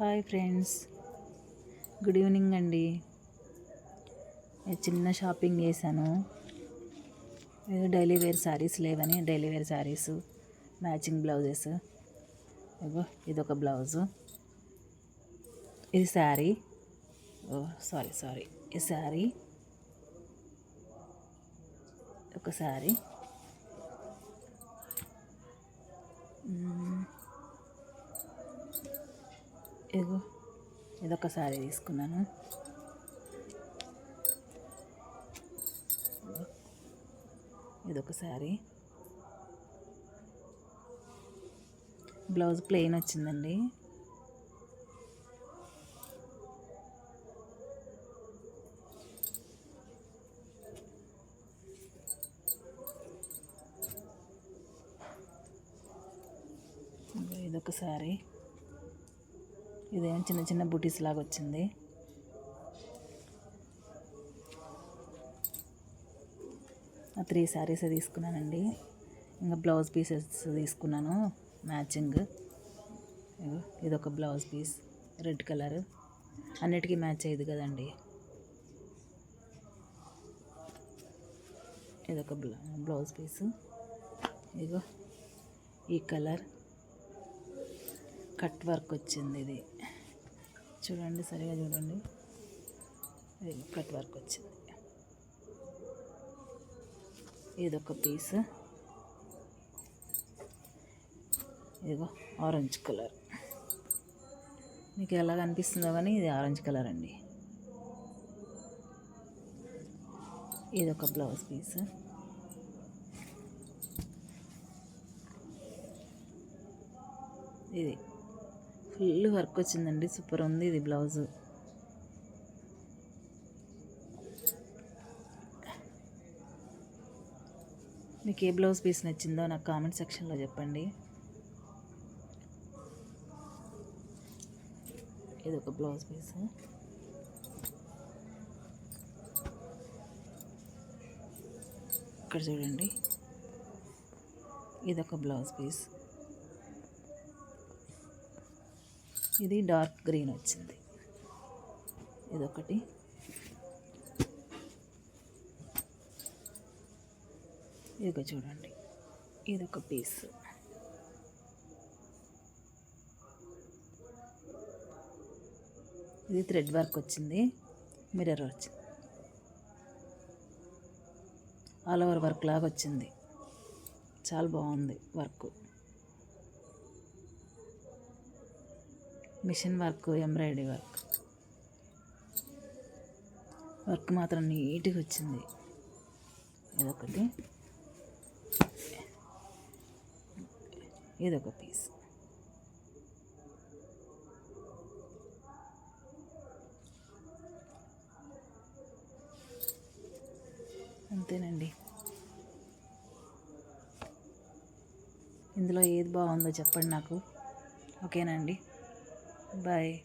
Hi friends. Good evening అండి. నేను చిన్న షాపింగ్ చేశాను. డైలీ వేర్ శారీస్ లేవని daily wear saris matching blouses. ఇగో ఇదొక బ్లౌజు. ఇది శారీ. ఓ సారీ సారీ. ఈ శారీ. ఒక శారీ. ఇదిగో ఇదొక శారీ తీసుకున్నాను. ఇదిగో. ఇదొక శారీ బ్లౌజ్ ప్లెయిన్ వచ్చిందండి. ఇదొక శారీ ఇదేం చిన్న చిన్న బుటీస్ లాగా వచ్చింది ఆ త్రీ శారీస్ తీసుకున్నానండి. ఇంకా బ్లౌజ్ పీసెస్ తీసుకున్నాను మ్యాచింగ్. ఇదొక బ్లౌజ్ పీస్ రెడ్ కలర్. అన్నిటికీ మ్యాచ్ అయ్యేది కదండి. ఇదొక బ్లౌ బ్లౌజ్ పీస్. ఇగో ఈ కలర్. కట్ వర్క్ వచ్చింది ఇది. చూడండి సరిగా చూడండి. అది కట్ వర్క్ వచ్చింది. ఇదొక పీస్. ఇదిగో ఆరెంజ్ కలర్. మీకు ఎలా కనిపిస్తుందో కానీ ఇది ఆరెంజ్ కలర్ అండి. ఇదొక బ్లౌజ్ పీస్. ఇది ఫుల్ వర్క్ వచ్చిందండి. సూపర్ ఉంది ఇది బ్లౌజ్. మీకు ఏ బ్లౌజ్ పీస్ నచ్చిందో నాకు కామెంట్ సెక్షన్లో చెప్పండి. ఇది ఒక బ్లౌజ్ పీస్. ఇక్కడ చూడండి. ఇదొక బ్లౌజ్ పీస్. ఇది డార్క్ గ్రీన్ వచ్చింది. ఇదొకటి. ఇదిగో చూడండి. ఇదొక పీస్. ఇది థ్రెడ్ వర్క్ వచ్చింది. మిర్రర్ వచ్చింది. ఆల్ ఓవర్ వర్క్ లాగా వచ్చింది. చాలా బాగుంది work. Machine work embroidery work. Work మాత్రం నీట్గా వచ్చింది. ఇదొకటి. ఇదొక పీస్. అంతేనండి. ఇందులో ఏది బాగుందో చెప్పండి నాకు. ఓకేనండి Bye.